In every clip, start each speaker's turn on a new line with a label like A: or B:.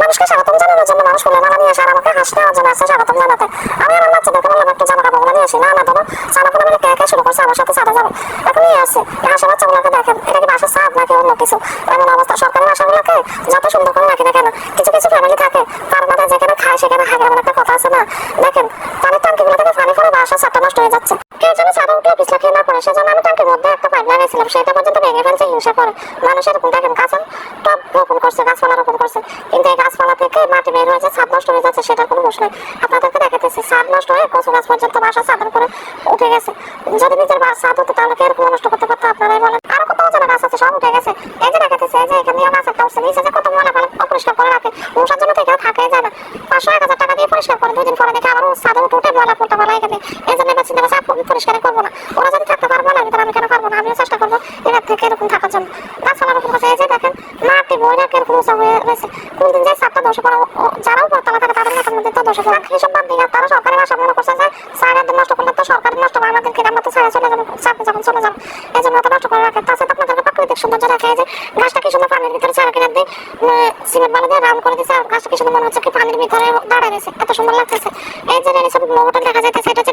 A: মানুষকে স্বাগতম জানানোর জন্য মানুষ ফুলের মালা নিয়ে আসে আর আমাকে হাসতে জন্য আসছে স্বাগতম জানাতে। আমি আমার বাচ্চাদেরকে বললাম একটু জামা কাপড়গুলো নিয়ে আসি। না না ধরো সানা ফুলে মিলে কে কে শুরু করছে? আমার সাথে সাদা যাবে। এখন নিয়ে এই হাসা বাচ্চাগুলোকে দেখেন। এটা কি বাসার সাদ নাকি অন্য কিছু? এমন অবস্থা, সরকারি বাসাগুলোকে যত সুন্দর করে রাখি না কেন, কিছু কিছু ফ্যামিলি থাকে, তার মাথায় যেখানে খায়, সেখানে হাগে, এমন একটা কথা আছে না? দেখেন পানির ট্যাঙ্কিগুলো থেকে পানি পরে বাসা সাতটা নষ্ট হয়ে যাচ্ছে। কেউ যেন ছাদে উঠে পিছলা খেয়ে না পড়ে সেজন্য আমি ট্যাঙ্কির মধ্যে একটা পাইপ লাগাইছিলাম, সেটা হিংসা করে মানুষের দেখেন কাঁচান টব রোপণ করছে, গাছপালা রোপণ করছে। কিন্তু এই গাছপালা থেকে মাটি বের হয়েছে, ছাদ নষ্ট হয়ে যাচ্ছে, সেটার কোনো নেই। আপনাদেরকে দেখাতেছি ছাদ নষ্ট হয়ে কচু গাছ পর্যন্ত বাসা উঠে গেছে। যদি নিজের হতো তাহলে এরকম নষ্ট করতে পারতো আপনারাই বলেন? আরও কত গাছ আছে, সব উঠে গেছে। এই যে দেখাতেছে এই যে এখানে গাছ একটা উঠছে নিচে যে কত ফেলে অপরিষ্কার করে রাখে। মশার জন্য তো এখানে থাকে যায় না। পাঁচশো এক হাজার পরিষ্কার করে দুদিন পরে দেখে আবার ছাদে উঠে উঠে ময়লা ফুলটা ফেলা গেছে। এই জন্য এবার চিন্তা করছে পরিষ্কার করব না। ওরা যদি থাকতে পারব না আমি কেন পারব না? আমিও চেষ্টা করব এবার থেকে এরকম থাকার জন্য। গাছপালা রকম আছে, এই যে দেখেন উঁচা হয়ে রয়েছে? কোনদিন যে সাতটা দশে পড়া যারাও পড়তলা থাকে তাদের মাথার মধ্যে তো দশে পড়া এসব বাদ দিয়ে তারা সরকারি ভাষা মনে করছে যে সার একদম নষ্ট করলে তো সরকারি নষ্ট করে আমাদেরকে আমরা তো ছায়া চলে যাব চাকরি যখন চলে যাব, এই জন্য নষ্ট করে রাখে তাছাড়া আপনাদেরকে প্রাকৃতিক সৌন্দর্য রাখে যে গাছটা কি সুন্দর পানির ভিতরে চারা কিনে দিয়ে সিমেন্ট বানিয়ে দিয়ে রাউন্ড করে দিয়েছে আর গাছটা কি সুন্দর মনে হচ্ছে কি পানির ভিতরে দাঁড়ায় রয়েছে, এত সুন্দর লাগতেছে। এই যে রেল সব দেখা যাইতেছে, এটা হচ্ছে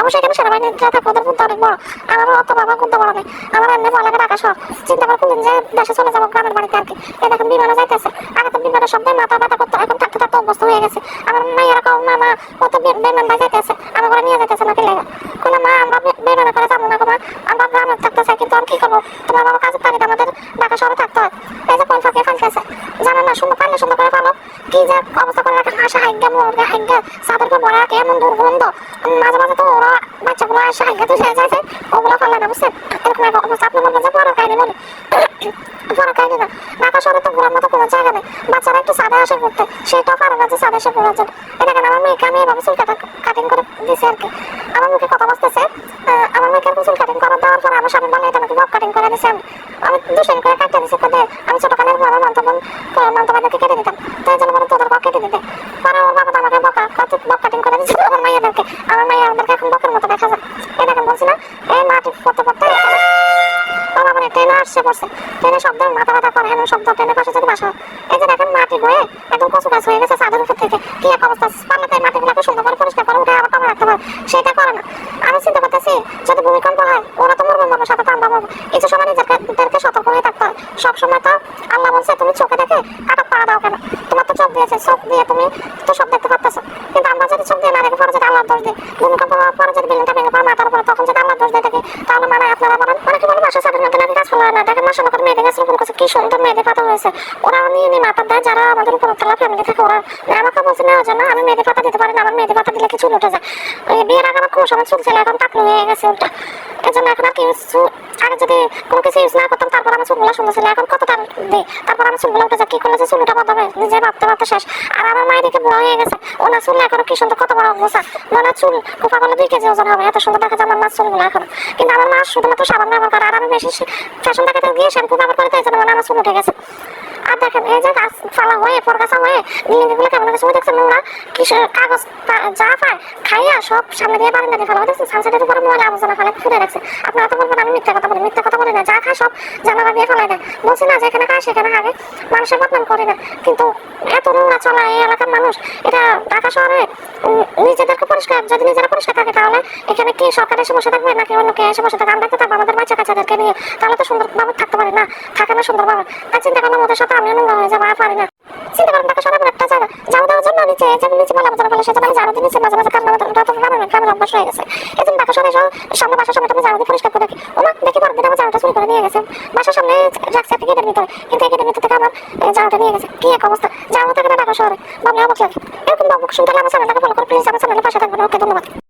A: অবশ্য এখানে সেনাবাহিনী যারা থাকে ওদের বুদ্ধি অনেক বড়। আমার অত বাবা বুদ্ধ বড় নেই। আমার এমনি লাগে ঢাকা শহর চিন্তা করে কোনদিন যে দেশে চলে যাব গ্রামের বাড়িতে আর কি। এ দেখেন বিমানে যাইতেছে। আগে তো বিমানের শব্দে মাথা ব্যথা করতো, এখন থাকতে থাকতে অভ্যস্ত হয়ে গেছে। আমার মেয়েরা কাউ মামা, কত বিমান বাজাইতেছে আমার করে নিয়ে যাইতেছে না কি কোনো মা কি যে অবস্থা করে রাখে হাসা হাইগা মুরগা হাইগা সাদের করে বড় রাখে এমন দুর্গন্ধ মাঝে মাঝে তো ওরা বাচ্চাগুলো আসে হাইগা তো যায় যায় ওগুলো পারলে না, বুঝছেন? এরকম একটা অবস্থা, আপনি বলবেন যে বড় কাহিনী বলি। বড় কাহিনী না, ঢাকা শহরে তো ঘোরার মতো কোনো জায়গা নেই। বাচ্চারা একটু সাদা আসে ঘুরতে সেটাও পারে না যে সাদা এসে ঘোরার জন্য। এই দেখেন, আমার মেয়েকে আমি এভাবে চুল কাটা কাটিং করে দিয়েছি আর কি। আমার মুখে কথা বসতেছে আমার মেয়েকে চুল কাটিং করা দেওয়ার পর আমার স্বামী বলে এটা নাকি কাটিং করে দিয়েছে? আমি আমি দুশো করে কাটিয়ে দিয়েছি তো দে আমি ছোট কালের আমার মন্তব্য মন্তব্যকে কেটে দিতাম। তাই জন্য বলে তোদের বক কেটে দিতে। পরে ওর বাবা আমাকে বকা, কত বক কাটিং করে দিয়েছে আমার মাইয়াদেরকে আমার মাইয়াদেরকে এখন বকের মতো দেখা যায়। এই দেখেন, বলছি না এই মাটি বাবা মানে ট্রেনে আসছে পড়ছে ট্রেনে শব্দ, মাথা ব্যথা করে, এমন শব্দ পাশে যদি বাসা এই যে মাটি হয়ে একদম কচু হয়ে গেছে উপর থেকে। কি এক অবস্থা? পারলে তাই সুন্দর করে পরিষ্কার করে উঠে আবার রাখতে সেটা করে না। আমি চিন্তা করতেছি, যদি ভূমিকম্প হয়, ওরা তো মরবে মরবে, সাথে তো আমরা মরবো। কিছু সময় নিজেদেরকে সতর্ক হয়ে থাকতে হয় সবসময় তো আল্লাহ বলছে, তুমি চোখে দেখে হাঁটা পা দাও কেন? তোমার তো চোখ দিয়েছে, চোখ দিয়ে তুমি তো সব দেখতে পারতেছো। কিন্তু আমরা যদি চোখ দিয়ে না দেখে, পরে যদি আল্লাহ দোষ দিই, ভূমিকম্প পরে যদি বিল্ডিংটা ভেঙে পড়ে, মাথার উপরে, তখন যদি আল্লাহ দোষ দিয়ে থাকি, তাহলে মানে আপনারা বলেন, অনেকে বলে, বাসা ছাদের মধ্যে নাকি গাছপালা না? দেখেন, মাসে করে মেয়েদের গাছ রোপণ করছে, কি সুন্দর মেয়েদের পাতা হয়েছে ওরা নিয়ে নিয়ে মাথার দেয়, যারা আমাদের উপর তলা ফ্যামিলি থেকে ওরা আমাকে বলছে নেওয়ার জন্য আমি মেয়েদের পাতা দিতে পারি না, আমার মেয়েদের পাতা দিলে কি চুল উঠে যায়? বিয়ের আগে আমার কোনো সময় চুল ছিল, এখন পাতলু হয়ে গেছে, উল্টা। এই জন্য এখন আর কি চুল- আগে যদি কোনো কিছু ইউজ না করতাম, তারপর আমার চুলগুলো সুন্দর ছিল। এখন কত টান দিই তারপর আমার চুলগুলো উঠে যায় কি করলে যে চুল উঠে বাঁধাবে নিজে ভাবতে ভাবতে শেষ। আর আমার মায়ের দিকে বুড়ো হয়ে গেছে। ওনার চুল এখন কি সুন্দর, কত বড় গোছা মনে চুল কোপা করলে দুই কেজি ওজন হবে। এত সুন্দর দেখা যায় আমার মাছ চুলগুলো এখন। কিন্তু আমার মা শুধুমাত্র সাবান ব্যবহার করে। আর আমি বেশি ফ্যাশন দেখাতে গিয়ে শ্যাম্পু ব্যবহার করে তাই জন্য আমার চুল উঠে গেছে। আর দেখেন এই যে গাছ ফালা হয়ে ফরগাছা হয়ে বিল্ডিংগুলো কেমন সময় দেখছেন নোংরা। কিসের কাগজ যা পায় খাইয়া সব সামনে দিয়ে বারান্দা দিয়ে ফেলা দেখছেন সানসেটের উপরে ময়লা আবর্জনা ফেলে ফুলে রাখছে আপনারা তো বলবেন, আমি মিথ্যা কথা বলি, মিথ্যা কথা বলি না। যা খায় সব জানালা দিয়ে ফেলাই দেয়। বলছি, না, যেখানে খায়, সেখানে খাবে মানুষের বদনাম করে না। কিন্তু এত নোংরা চলা এই এলাকার মানুষ, এটা ঢাকা শহরে নিজেদেরকে পরিষ্কার, যদি নিজেরা পরিষ্কার থাকে তাহলে এখানে কে সরকার এসে বসে থাকবে? নাকি অন্য কে এসে বসে থাকবে? আমরা তো থাকব আমাদের বাচ্চা কাচ্চাদেরকে নিয়ে, তাহলে তো সুন্দরভাবে থাকতে পারি না। থাকে না সুন্দরভাবে তাই চিন্তা করলাম ওদের সাথে আমিও নোংরা হয়ে যাব, আর পারি না। চিন্তা করেন ঢাকা শহরে একটা জায়গা। ঝাড়ু দেওয়ার জন্য নিচে যেমন নিচে মালা বাজার ফেলে সেটা ঝাড়ু দিয়ে নিচে, মাঝে মাঝে বাজার ওটা তো গ্রামের গ্রামের অভ্যাস হয়ে গেছে। এই জন্য ঢাকা শহরে সামনে বাসার সামনে আমি ঝাড়ু দিয়ে পরিষ্কার করে রাখি। ওমা, দেখি বড় দিন ঝাড়ুটা চুরি করে নিয়ে গেছে। বাসার সামনে রাখছে একটা গেটের ভিতরে। কিন্তু এই গেটের ভিতর থেকে আমার ঝাড়ুটা নিয়ে গেছে, কি এক অবস্থা? ঝাড়ু থাকে ঢাকা শহরে। বাবলে অবাক লাগে এরকম ভাবুক সুন্দর আমার চ্যানেলটাকে ফলো করে প্লিজ আমার চ্যানেলের পাশে থাকবেন। ওকে, ধন্যবাদ।